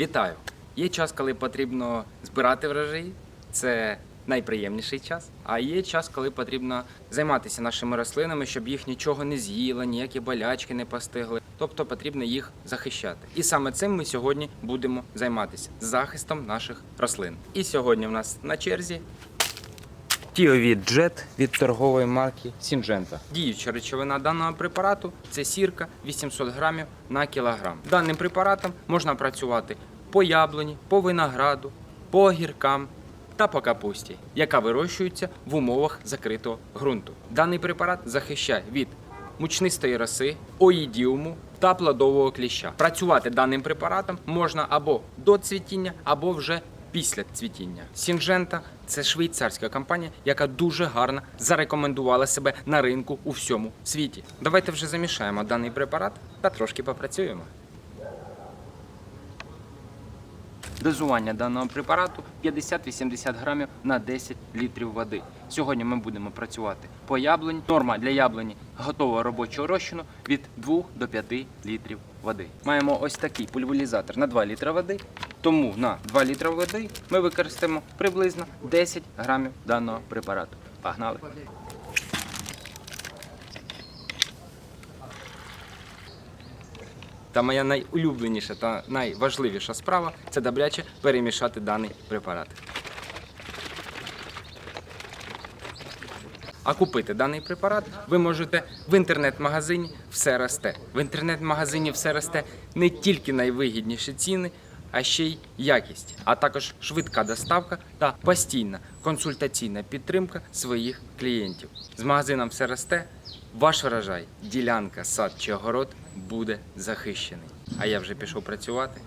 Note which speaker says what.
Speaker 1: Вітаю! Є час, коли потрібно збирати врожаї. Це найприємніший час. А є час, коли потрібно займатися нашими рослинами, щоб їх нічого не з'їло, ніякі болячки не постигли. Тобто потрібно їх захищати. І саме цим ми сьогодні будемо займатися захистом наших рослин. І сьогодні в нас на черзі Тіовід Джет від торгової марки Сінджента. Діюча речовина даного препарату це сірка 800 грамів на кілограм. Даним препаратом можна працювати по яблуні, по винограду, по огіркам та по капусті, яка вирощується в умовах закритого ґрунту. Даний препарат захищає від мучнистої роси, оїдіуму та плодового кліща. Працювати даним препаратом можна або до цвітіння, або вже після цвітіння. Сінжента це швейцарська компанія, яка дуже гарно зарекомендувала себе на ринку у всьому світі. Давайте вже замішаємо даний препарат та трошки попрацюємо. Дозування даного препарату 50-80 грамів на 10 літрів води. Сьогодні ми будемо працювати по яблуні. Норма для яблуні готового робочого розчину від 2 до 5 літрів води. Маємо ось такий пульверізатор на 2 літра води. Тому на 2 літра води ми використаємо приблизно 10 грамів даного препарату. Погнали! Та моя найулюбленіша та найважливіша справа це добряче перемішати даний препарат. А купити даний препарат ви можете в інтернет-магазині все росте. В інтернет-магазині все росте не тільки найвигідніші ціни, а ще й якість, а також швидка доставка та постійна консультаційна підтримка своїх клієнтів. З магазином все росте. Ваш врожай, ділянка, сад чи огород буде захищений. А я вже пішов працювати.